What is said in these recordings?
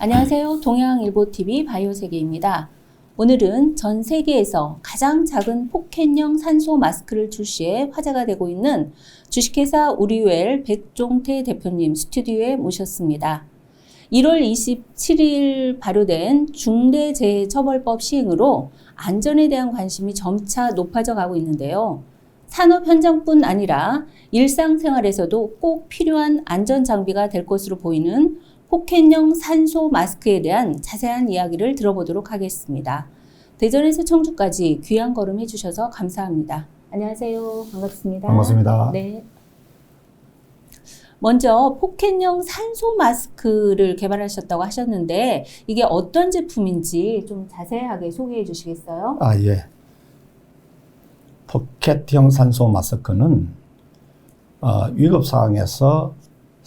안녕하세요. 동양일보TV 바이오세계입니다. 오늘은 전 세계에서 가장 작은 포켓형 산소 마스크를 출시해 화제가 되고 있는 주식회사 우리웰 백종태 대표님 스튜디오에 모셨습니다. 1월 27일 발효된 중대재해처벌법 시행으로 안전에 대한 관심이 점차 높아져 가고 있는데요. 산업 현장뿐 아니라 일상생활에서도 꼭 필요한 안전 장비가 될 것으로 보이는 포켓형 산소 마스크에 대한 자세한 이야기를 들어보도록 하겠습니다. 대전에서 청주까지 귀한 걸음 해주셔서 감사합니다. 안녕하세요. 반갑습니다. 반갑습니다. 네. 먼저 포켓형 산소 마스크를 개발하셨다고 하셨는데 이게 어떤 제품인지 좀 자세하게 소개해 주시겠어요? 아, 예. 포켓형 산소 마스크는 어, 위급 상황에서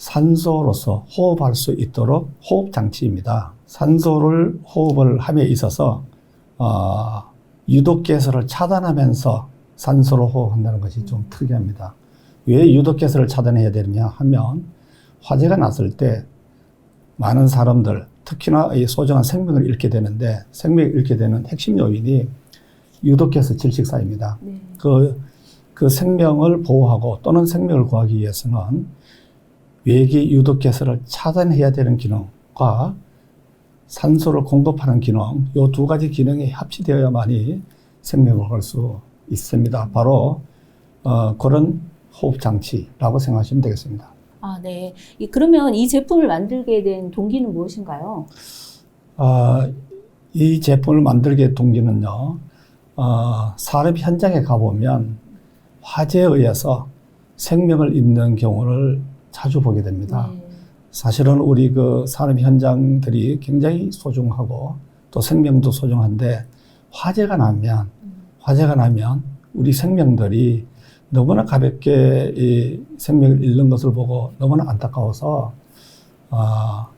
산소로서 호흡할 수 있도록 호흡 장치입니다. 산소를 호흡을 함에 있어서 어, 유독가스를 차단하면서 산소로 호흡한다는 것이 좀 특이합니다. 왜 유독가스를 차단해야 되느냐 하면 화재가 났을 때 많은 사람들 특히나 이 소중한 생명을 잃게 되는데 생명을 잃게 되는 핵심 요인이 유독가스 질식사입니다. 네. 그, 그 생명을 보호하고 또는 생명을 구하기 위해서는 외기 유독가스를 차단해야 되는 기능과 산소를 공급하는 기능, 이 두 가지 기능이 합치되어야만이 생명을 걸 수 있습니다. 바로 어, 그런 호흡 장치라고 생각하시면 되겠습니다. 아, 네. 이- 그러면 이 제품을 만들게 된 동기는 무엇인가요? 아, 이 제품을 만들게 동기는요, 어, 산업 현장에 가보면 화재에 의해서 생명을 잃는 경우를 자주 보게 됩니다. 네. 사실은 우리 그 산업 현장들이 굉장히 소중하고 또 생명도 소중한데 화재가 나면, 화재가 나면 우리 생명들이 너무나 가볍게 이 생명을 잃는 것을 보고 너무나 안타까워서 아,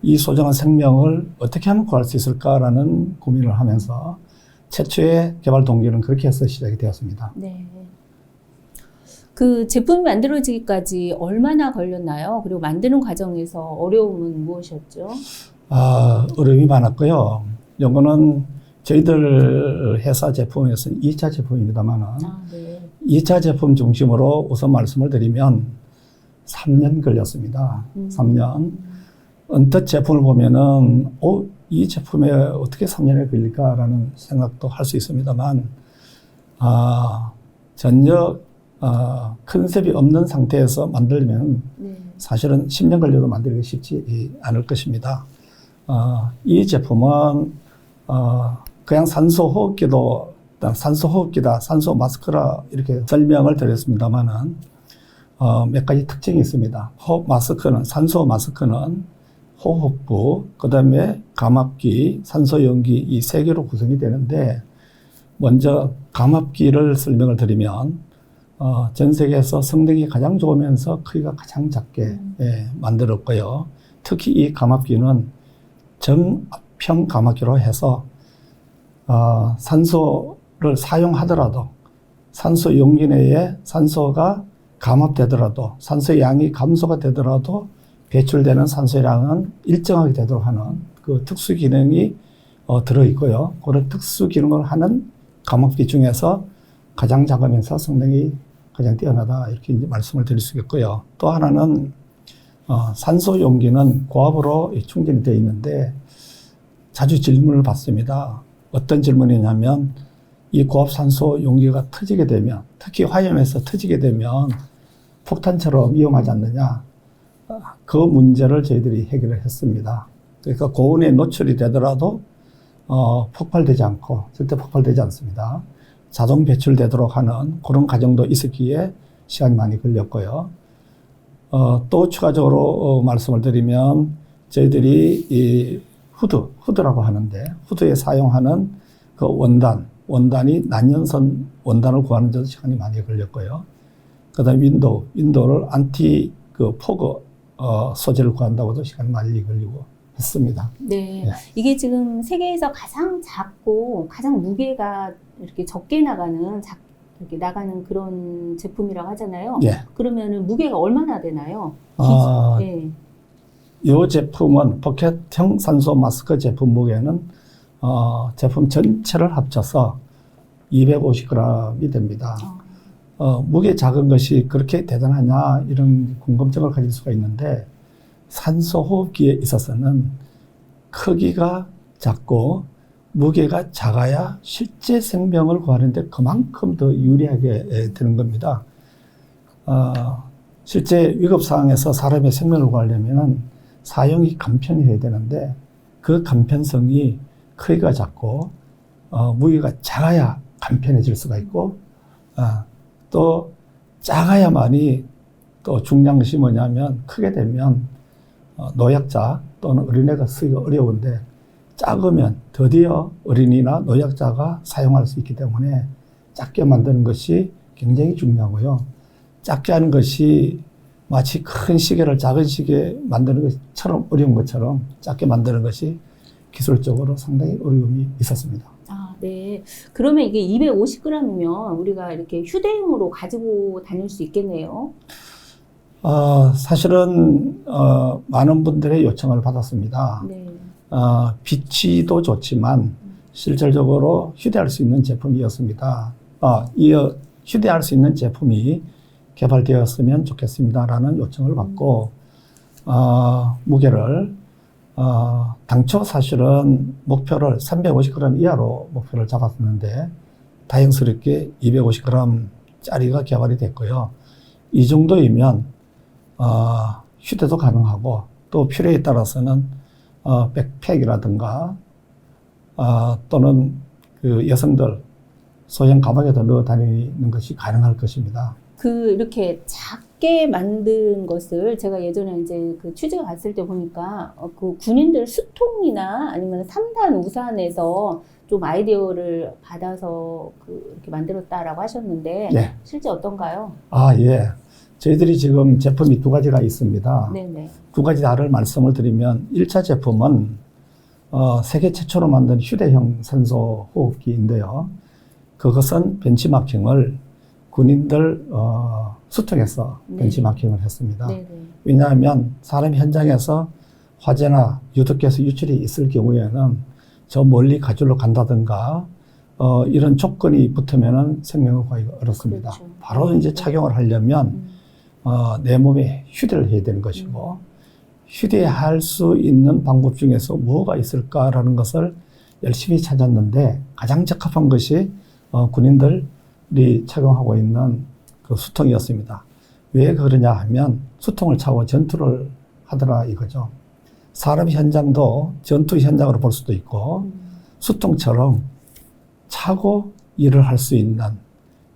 이 소중한 생명을 어떻게 하면 구할 수 있을까라는 고민을 하면서 최초의 개발 동기는 그렇게 해서 시작이 되었습니다. 네. 그 제품이 만들어지기까지 얼마나 걸렸나요? 그리고 만드는 과정에서 어려움은 무엇이었죠? 아, 어려움이 많았고요. 요거는 저희들 회사 제품에서는 2차 제품입니다만은 아, 네. 2차 제품 중심으로 우선 말씀을 드리면 3년 걸렸습니다. 음. 3년. 언뜻 제품을 보면은, 어, 이 제품에 어떻게 3년이 걸릴까라는 생각도 할 수 있습니다만, 아, 전혀, 아, 컨셉이 없는 상태에서 만들면 네. 사실은 10년 걸려도 만들기 쉽지 않을 것입니다. 어, 이 제품은 어, 그냥 산소 호흡기도 산소 호흡기다, 산소 마스크라 이렇게 설명을 드렸습니다만은 어, 몇 가지 특징이 있습니다. 호흡 마스크는 산소 마스크는 호흡부, 그다음에 감압기, 산소 연기 이 세 개로 구성이 되는데 먼저 감압기를 설명을 드리면 어, 전 세계에서 성능이 가장 좋으면서 크기가 가장 작게 예, 만들었고요. 특히 이 감압기는 정평 감압기로 해서 어, 산소를 사용하더라도 산소 용기 내에 산소가 감압되더라도 산소 양이 감소가 되더라도 배출되는 산소의 양은 일정하게 되도록 하는 그 특수 기능이 어, 들어 있고요. 그런 특수 기능을 하는 감압기 중에서 가장 작으면서 성능이 가장 뛰어나다 이렇게 말씀을 드릴 수 있겠고요. 또 하나는 어, 산소 용기는 고압으로 충전이 되어 있는데 자주 질문을 받습니다. 어떤 질문이냐면 이 고압 산소 용기가 터지게 되면 특히 화염에서 터지게 되면 폭탄처럼 위험하지 않느냐 어, 그 문제를 저희들이 해결을 했습니다. 그러니까 고온에 노출이 되더라도 어, 폭발되지 않고 절대 폭발되지 않습니다. 자동 배출되도록 하는 그런 과정도 있었기에 시간이 많이 걸렸고요. 어, 또 추가적으로 어, 말씀을 드리면 저희들이 이 후드, 후드라고 하는데 후드에 사용하는 그 원단, 원단이 난연선 원단을 구하는 데도 시간이 많이 걸렸고요. 그 다음에 윈도우, 윈도우를 안티 그 포그 어, 소재를 구한다고도 시간이 많이 걸리고 했습니다. 네. 네. 이게 지금 세계에서 가장 작고 가장 무게가 이렇게 적게 나가는 작, 이렇게 나가는 그런 제품이라고 하잖아요. 예. 그러면은 무게가 얼마나 되나요? 아, 네. 이 제품은 포켓형 산소 마스크 제품 무게는 어, 제품 전체를 합쳐서 250g이 됩니다. 어, 무게 작은 것이 그렇게 대단하냐 이런 궁금증을 가질 수가 있는데 산소 호흡기에 있어서는 크기가 작고 무게가 작아야 실제 생명을 구하는데 그만큼 더 유리하게 에, 되는 겁니다. 어, 실제 위급 상황에서 사람의 생명을 구하려면은 사용이 간편해야 되는데 그 간편성이 크기가 작고 어, 무게가 작아야 간편해질 수가 있고 어, 또 작아야만이 또 것이 뭐냐면 크게 되면 어, 노약자 또는 어린애가 쓰기가 어려운데 작으면 드디어 어린이나 노약자가 사용할 수 있기 때문에 작게 만드는 것이 굉장히 중요하고요. 작게 하는 것이 마치 큰 시계를 작은 시계 만드는 것처럼 어려운 것처럼 작게 만드는 것이 기술적으로 상당히 어려움이 있었습니다. 아, 네. 그러면 이게 250g이면 우리가 이렇게 휴대용으로 가지고 다닐 수 있겠네요. 어, 사실은 어, 많은 분들의 요청을 받았습니다. 네. 어, 비치도 좋지만 실질적으로 휴대할 수 있는 제품이었습니다. 어, 이 휴대할 수 있는 제품이 개발되었으면 좋겠습니다라는 요청을 받고 어, 무게를 어, 당초 사실은 목표를 350g 이하로 목표를 잡았었는데 다행스럽게 250g짜리가 개발이 됐고요. 이 정도이면 어, 휴대도 가능하고 또 필요에 따라서는 어, 백팩이라든가 어, 또는 그 여성들 소형 가방에도 넣어 다니는 것이 가능할 것입니다. 그 이렇게 작게 만든 것을 제가 예전에 이제 그 취재가 갔을 때 보니까 어, 그 군인들 수통이나 아니면 삼단 우산에서 좀 아이디어를 받아서 그 이렇게 만들었다라고 하셨는데 예. 실제 어떤가요? 아, 예. 저희들이 지금 제품이 두 가지가 있습니다. 네네. 두 가지 다를 말씀을 드리면 1차 제품은 어, 세계 최초로 만든 휴대형 산소 호흡기인데요. 그것은 벤치마킹을 군인들 어, 수통에서 네. 벤치마킹을 했습니다. 네네. 왜냐하면 사람 현장에서 화재나 유독가스 유출이 있을 경우에는 저 멀리 가지러 간다든가 어, 이런 조건이 붙으면은 생명을 구하기가 어렵습니다. 그렇죠. 바로 이제 네. 착용을 하려면 음. 어, 내 몸에 휴대를 해야 되는 것이고 휴대할 수 있는 방법 중에서 뭐가 있을까라는 것을 열심히 찾았는데 가장 적합한 것이 어, 군인들이 착용하고 있는 그 수통이었습니다. 왜 그러냐 하면 수통을 차고 전투를 하더라 이거죠. 사람 현장도 전투 현장으로 볼 수도 있고 음. 수통처럼 차고 일을 할 수 있는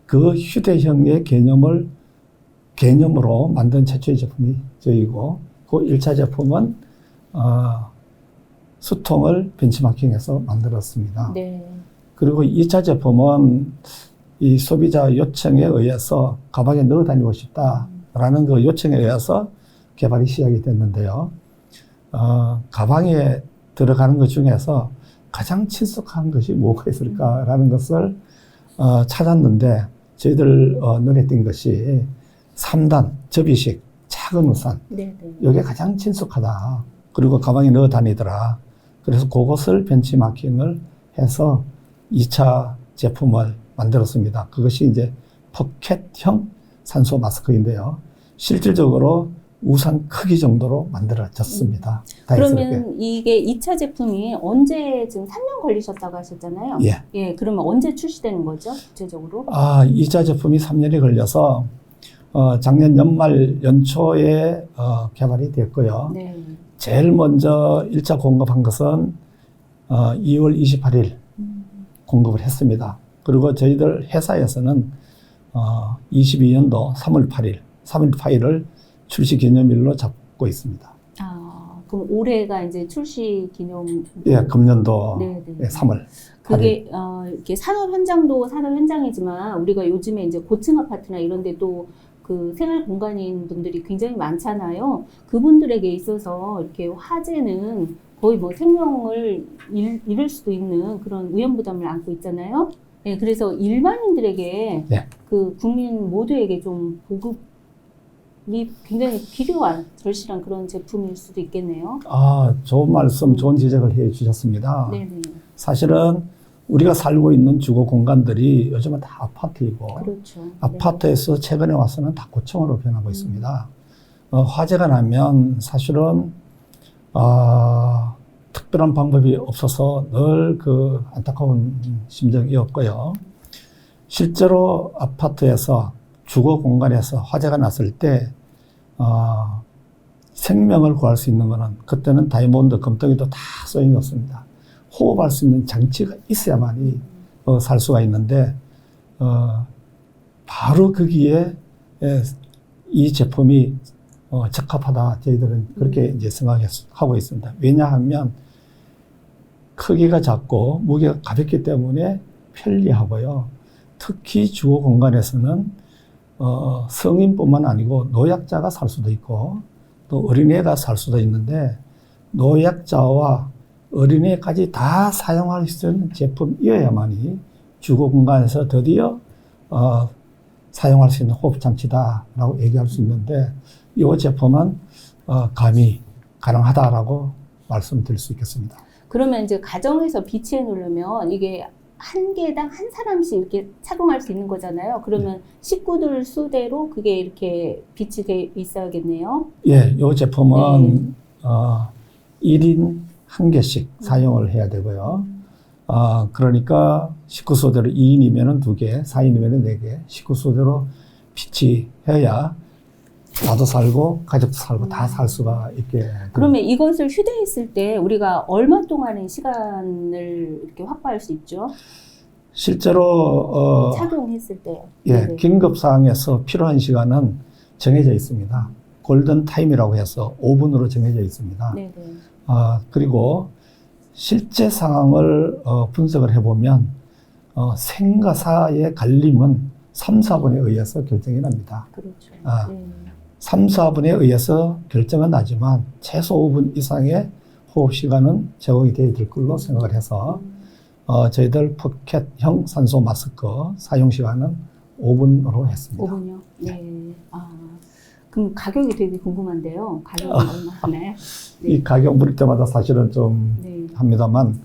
그 휴대형의 개념을 개념으로 만든 최초의 제품이 저희고 그 1차 제품은 어, 수통을 벤치마킹해서 만들었습니다. 네. 그리고 2차 제품은 이 소비자 요청에 의해서 가방에 넣어 다니고 싶다라는 그 요청에 의해서 개발이 시작이 됐는데요. 어, 가방에 들어가는 것 중에서 가장 친숙한 것이 뭐가 있을까라는 것을 어, 찾았는데 저희들 어, 눈에 띈 것이 3단 접이식 작은 우산 네네. 여기에 가장 친숙하다. 그리고 가방에 넣어 다니더라. 그래서 그것을 벤치마킹을 해서 2차 제품을 만들었습니다. 그것이 이제 포켓형 산소 마스크인데요. 실질적으로 우산 크기 정도로 만들어졌습니다. 다행스럽게. 그러면 이게 2차 제품이 언제 지금 3년 걸리셨다고 하셨잖아요. 예. 예, 그러면 언제 출시되는 거죠? 구체적으로? 아, 2차 제품이 3년이 걸려서 어, 작년 연말 연초에 어, 개발이 됐고요. 네. 제일 먼저 1차 공급한 것은 어, 2월 28일 음. 공급을 했습니다. 그리고 저희들 회사에서는 어, 22년도 3월 8일, 3월 8일을 출시 기념일로 잡고 있습니다. 아, 그럼 올해가 이제 출시 기념. 예, 금년도 네, 네. 예, 3월. 그게 어, 이렇게 산업 현장도 산업 현장이지만 우리가 요즘에 이제 고층 아파트나 이런 데도 그 생활 공간인 분들이 굉장히 많잖아요. 그분들에게 있어서 이렇게 화재는 거의 뭐 생명을 잃, 잃을 수도 있는 그런 위험 부담을 안고 있잖아요. 네, 그래서 일반인들에게 네. 그 국민 모두에게 좀 보급 굉장히 필요한 절실한 그런 제품일 수도 있겠네요. 아, 좋은 말씀, 좋은 지적을 해 주셨습니다. 네네. 사실은 우리가 살고 있는 주거 공간들이 요즘은 다 아파트이고 그렇죠. 네. 아파트에서 최근에 와서는 다 고층으로 변하고 있습니다. 어, 화재가 나면 사실은 어, 특별한 방법이 없어서 늘 그 안타까운 심정이었고요. 실제로 아파트에서 주거 공간에서 화재가 났을 때 어, 생명을 구할 수 있는 거는 그때는 다이몬드 금덩이도 다 없습니다. 호흡할 수 있는 장치가 있어야만이 어, 살 수가 있는데 어, 바로 거기에 에, 이 제품이 어, 적합하다 저희들은 그렇게 이제 생각하고 있습니다. 왜냐하면 크기가 작고 무게가 가볍기 때문에 편리하고요. 특히 주거 공간에서는 어, 성인뿐만 아니고 노약자가 살 수도 있고 또 어린애가 살 수도 있는데 노약자와 어린애까지 다 사용할 수 있는 제품이어야만이 주거 공간에서 드디어 어, 사용할 수 있는 호흡 장치다라고 얘기할 수 있는데 이 제품은 어, 감히 가능하다라고 말씀드릴 수 있겠습니다. 그러면 이제 가정에서 비치해 놓으려면 이게 한 개당 한 사람씩 이렇게 착용할 수 있는 거잖아요. 그러면 식구들 수대로 그게 이렇게 비치돼 있어야겠네요. 예, 이 제품은 어, 1인 한 개씩 사용을 해야 되고요. 어, 그러니까 식구 수대로 2인이면 2개, 4인이면 4개, 식구 수대로 비치해야 나도 살고 가족도 살고 다 살 수가 있게. 됩니다. 그러면 이것을 휴대에 있을 때 우리가 얼마 동안의 시간을 이렇게 확보할 수 있죠? 실제로 어, 착용했을 때요. 예, 네네. 긴급 상황에서 필요한 시간은 정해져 있습니다. 골든 타임이라고 해서 5분으로 정해져 있습니다. 네네. 아, 그리고 실제 상황을 어, 분석을 해보면 어, 생과 사의 갈림은 3, 4분에 의해서 결정이 납니다. 그렇죠. 아. 네. 3, 4분에 의해서 결정은 나지만 최소 5분 이상의 호흡 시간은 제공이 되어야 될 걸로 생각을 해서 어, 저희들 포켓형 산소 마스크 사용 시간은 5분으로 했습니다. 5분요? 네. 아, 그럼 가격이 되게 궁금한데요. 가격이 얼마 하나요? 이 가격 물을 때마다 사실은 좀 네. 합니다만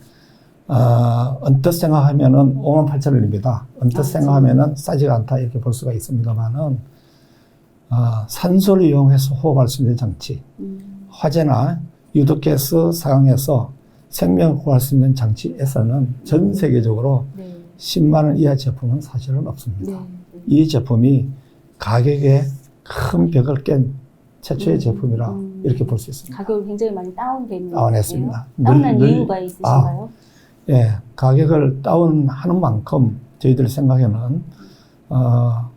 어, 언뜻 생각하면은 5만 8천 원입니다. 언뜻 아, 생각하면은 싸지가 않다 이렇게 볼 수가 있습니다만은 어, 산소를 이용해서 호흡할 수 있는 장치, 음, 화재나 유독가스 상황에서 생명을 구할 수 있는 장치에서는 전 세계적으로 네. 10만 원 이하 제품은 사실은 없습니다. 네. 네. 이 제품이 가격에 큰 벽을 깬 최초의 음, 제품이라 음. 이렇게 볼 수 있습니다. 가격이 굉장히 많이 있는 다운했습니다. 거예요? 다운한 늘- 늘- 이유가 있으신가요? 예, 가격을 다운하는 만큼 저희들 생각에는 어,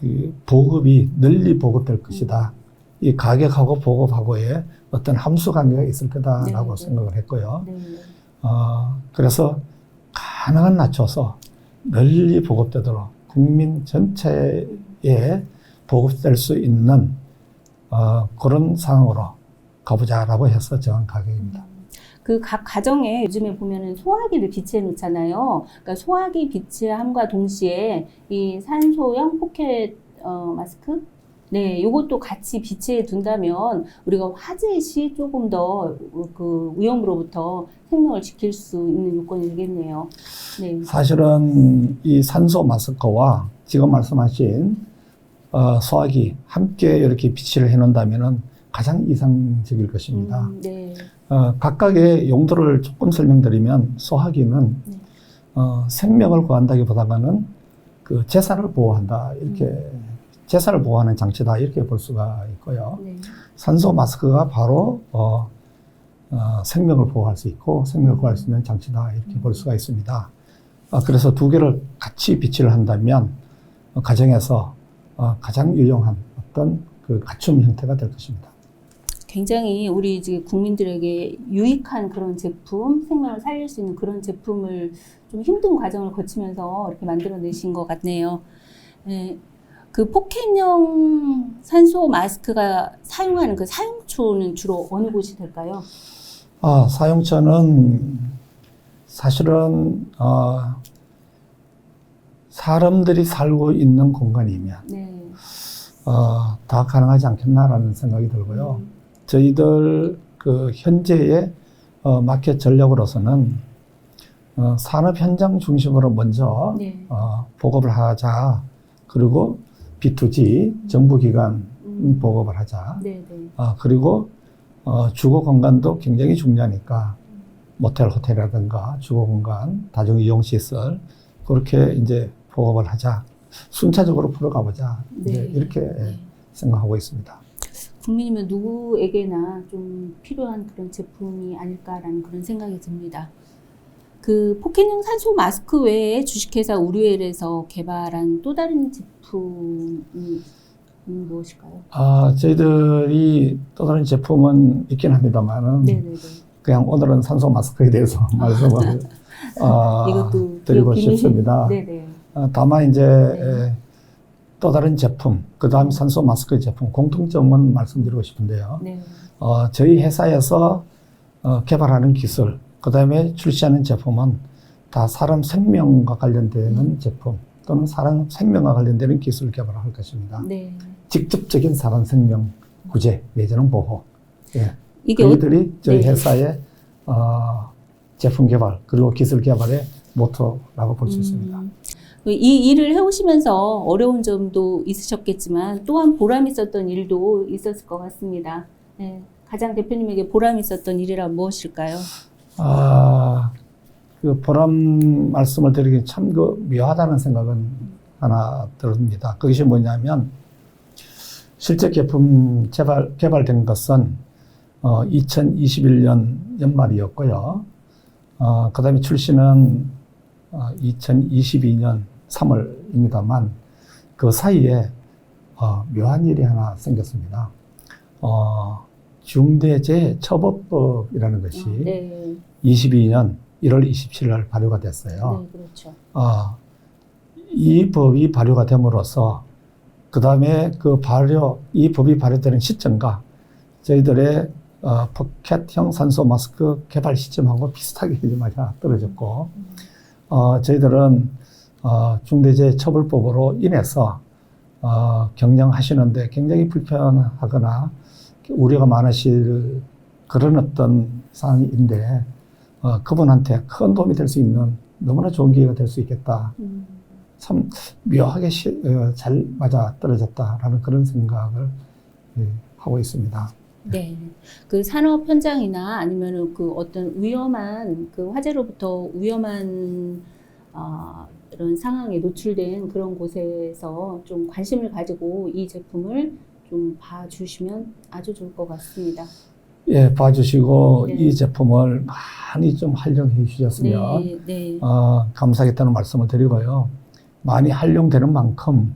그 보급이 널리 보급될 것이다. 이 가격하고 보급하고의 어떤 함수 관계가 있을 거다라고 네, 네. 생각을 했고요. 네. 어, 그래서 가능한 낮춰서 널리 보급되도록 국민 전체에 보급될 수 있는 어, 그런 상황으로 가보자라고 해서 정한 가격입니다. 그각 가정에 요즘에 보면은 소화기를 비치해 놓잖아요. 그러니까 소화기 비치함과 동시에 이 산소형 포켓 어, 마스크 네, 요것도 같이 비치해 둔다면 우리가 화재 시 조금 더 그 위험으로부터 생명을 지킬 수 있는 요건이 되겠네요. 네. 사실은 이 산소 마스크와 지금 말씀하신 어, 소화기 함께 이렇게 비치를 해놓는다면은 가장 이상적일 것입니다. 음, 네. 어, 각각의 용도를 조금 설명드리면 소화기는 네. 어, 생명을 구한다기보다는 그 재산을 보호한다 이렇게 음. 재산을 보호하는 장치다 이렇게 볼 수가 있고요. 네. 산소 마스크가 바로 어, 어, 생명을 보호할 수 있고 생명을 구할 수 있는 장치다 이렇게 볼 수가 있습니다. 아, 그래서 두 개를 같이 비치를 한다면 어, 가정에서 어, 가장 유용한 어떤 그 갖춤 형태가 될 것입니다. 굉장히 우리 이제 국민들에게 유익한 그런 제품, 생명을 살릴 수 있는 그런 제품을 좀 힘든 과정을 거치면서 이렇게 만들어내신 것 같네요. 네. 그 포켓형 산소 마스크가 사용하는 그 사용처는 주로 어느 곳이 될까요? 아, 사용처는 사실은 어, 사람들이 살고 있는 공간이면 네. 어, 다 가능하지 않겠나라는 생각이 들고요. 음. 저희들 그 현재의 어, 마켓 전략으로서는 어, 산업 현장 중심으로 먼저 네. 어, 보급을 하자. 그리고 B2G 정부기관 음. 보급을 하자. 네, 네. 어, 그리고 어, 주거 공간도 굉장히 중요하니까 모텔, 호텔이라든가 주거 공간, 다중 이용 시설 그렇게 이제 보급을 하자. 순차적으로 풀어가 보자. 네. 이렇게 네. 생각하고 있습니다. 국민이면 누구에게나 좀 필요한 그런 제품이 아닐까라는 그런 생각이 듭니다. 그 포켓형 산소 마스크 외에 주식회사 우리웰에서 개발한 또 다른 제품이 무엇일까요? 아, 저희들이 또 다른 제품은 있긴 합니다만은 네네네. 그냥 오늘은 산소 마스크에 대해서 말씀을 어, 이것도 드리고 싶습니다. 네네. 어, 다만 이제 또 다른 제품, 그 다음 산소 마스크 제품 공통점은 말씀드리고 싶은데요. 네. 어, 저희 회사에서 어, 개발하는 기술, 그 다음에 출시하는 제품은 다 사람 생명과 관련되는 제품 또는 사람 생명과 관련되는 기술을 개발할 것입니다. 네. 직접적인 사람 생명 구제 내지는 보호. 예. 이게 어, 저희들이 저희 네. 회사의 어, 제품 개발 그리고 기술 개발의 모토라고 볼수 있습니다. 음, 이 일을 해오시면서 어려운 점도 있으셨겠지만 또한 보람 있었던 일도 있었을 것 같습니다. 네. 가장 대표님에게 보람 있었던 일이란 무엇일까요? 아, 그 보람 말씀을 드리기 참 그 묘하다는 생각은 하나 듭니다. 그것이 뭐냐면 실제 제품 개발, 개발된 것은 어, 2021년 연말이었고요. 어, 그 다음에 출시는 어, 2022년 3월입니다만 그 사이에 어, 묘한 일이 하나 생겼습니다. 어, 중대재해처벌법이라는 것이 어, 네. 22년 1월 27일 날 발효가 됐어요. 네, 그렇죠. 어, 이 법이 발효가 됨으로써 그 다음에 그 발효, 이 법이 발효되는 시점과 저희들의 어, 포켓형 산소 마스크 개발 시점하고 비슷하게 이제 맞아 떨어졌고, 어, 저희들은 어, 중대재해처벌법으로 인해서 어, 경영하시는데 굉장히 불편하거나 우려가 많으실 그런 어떤 상황인데 어, 그분한테 큰 도움이 될 수 있는 너무나 좋은 기회가 될 수 있겠다. 음, 참 묘하게 시, 어, 잘 맞아 떨어졌다라는 그런 생각을 예, 하고 있습니다. 네. 그 산업 현장이나 아니면은 그 어떤 위험한 그 화재로부터 위험한 아, 이런 상황에 노출된 그런 곳에서 좀 관심을 가지고 이 제품을 좀 봐주시면 아주 좋을 것 같습니다. 예, 봐주시고 네. 이 제품을 많이 좀 활용해 주셨으면 네, 네. 어, 감사하겠다는 말씀을 드리고요. 많이 활용되는 만큼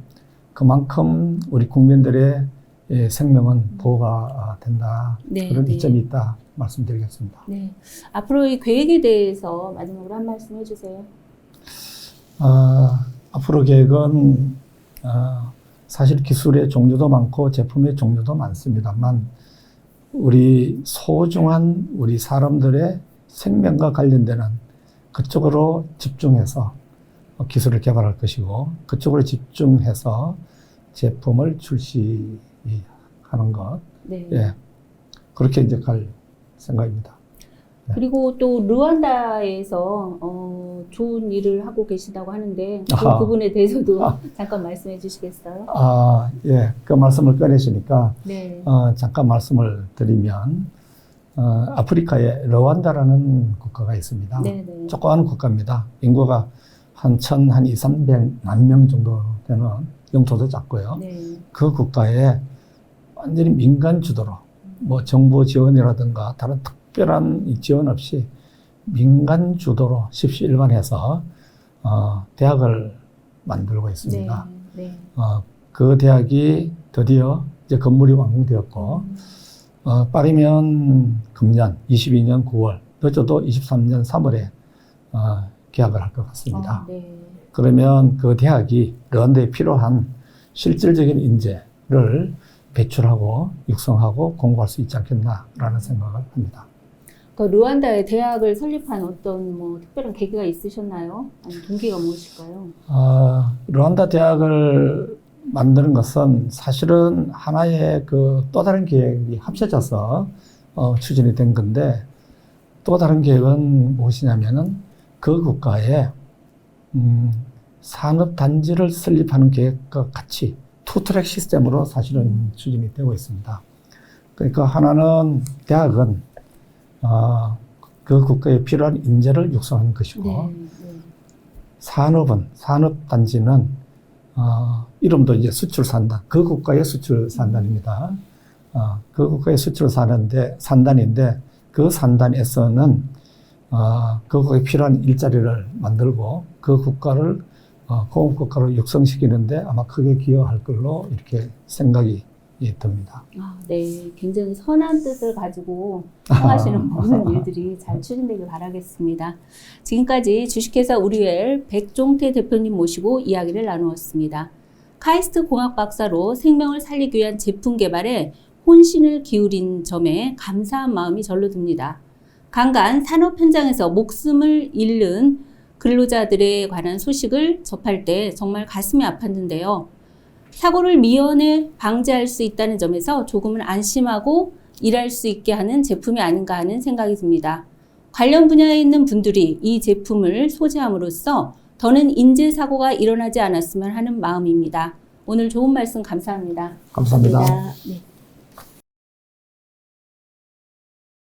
그만큼 우리 국민들의 예, 생명은 보호가 된다. 네, 그런 네. 이점이 있다 말씀드리겠습니다. 네. 앞으로의 계획에 대해서 마지막으로 한 말씀 해주세요. 아, 앞으로 계획은 아, 사실 기술의 종류도 많고 제품의 종류도 많습니다만 우리 소중한 우리 사람들의 생명과 관련되는 그쪽으로 집중해서 기술을 개발할 것이고 그쪽으로 집중해서 제품을 출시 하는 것, 네. 예, 그렇게 이제 갈 생각입니다. 그리고 또 르완다에서 어, 좋은 일을 하고 계시다고 하는데 그. 부분에 대해서도 아. 잠깐 말씀해 주시겠어요? 아, 예, 그 말씀을 꺼내시니까 네. 어, 잠깐 말씀을 드리면 어, 아프리카에 르완다라는 국가가 있습니다. 네, 네. 조그마한 국가입니다. 인구가 한 천, 한 2, 300만 명 정도 되는 영토도 작고요. 네. 그 국가에 완전히 민간 주도로 뭐 정부 지원이라든가 다른 특별한 이 지원 없이 민간 주도로 십시일반해서 어, 대학을 만들고 네. 있습니다. 네. 어, 그 대학이 드디어 이제 건물이 완공되었고 음, 어, 빠르면 금년 22년 9월 늦어도 23년 3월에 어, 개학을 할 것 같습니다. 아, 네. 그러면 그 대학이 르완다에 필요한 실질적인 인재를 배출하고 육성하고 공부할 수 있지 않겠나라는 생각을 합니다. 그 르완다에 대학을 설립한 어떤 뭐 특별한 계기가 있으셨나요? 아니 동기가 무엇일까요? 어, 르완다 대학을 만드는 것은 사실은 하나의 그 또 다른 계획이 합쳐져서 어, 추진이 된 건데 또 다른 계획은 무엇이냐면은 그 국가에 음, 산업 단지를 설립하는 계획과 같이 투트랙 시스템으로 사실은 추진이 되고 있습니다. 그러니까 하나는 대학은 어, 그 국가에 필요한 인재를 육성하는 것이고 네. 네. 산업은 산업 단지는 어, 이름도 이제 수출 산단 그 국가의 수출 산단입니다. 어, 그 국가의 수출 산단인데 산단인데 그 산단에서는 어, 그 국가에 필요한 일자리를 만들고 그 국가를 어, 공업 국가로 육성시키는데 아마 크게 기여할 걸로 이렇게 생각이 예, 듭니다. 아, 네. 굉장히 선한 뜻을 가지고 행하시는 모든 일들이 잘 추진되길 바라겠습니다. 지금까지 주식회사 우리웰 백종태 대표님 모시고 이야기를 나누었습니다. 카이스트 공학 박사로 생명을 살리기 위한 제품 개발에 혼신을 기울인 점에 감사한 마음이 절로 듭니다. 강간 산업 현장에서 목숨을 잃는 근로자들에 관한 소식을 접할 때 정말 가슴이 아팠는데요. 사고를 미연에 방지할 수 있다는 점에서 조금은 안심하고 일할 수 있게 하는 제품이 아닌가 하는 생각이 듭니다. 관련 분야에 있는 분들이 이 제품을 소지함으로써 더는 인재 사고가 일어나지 않았으면 하는 마음입니다. 오늘 좋은 말씀 감사합니다. 감사합니다. 네.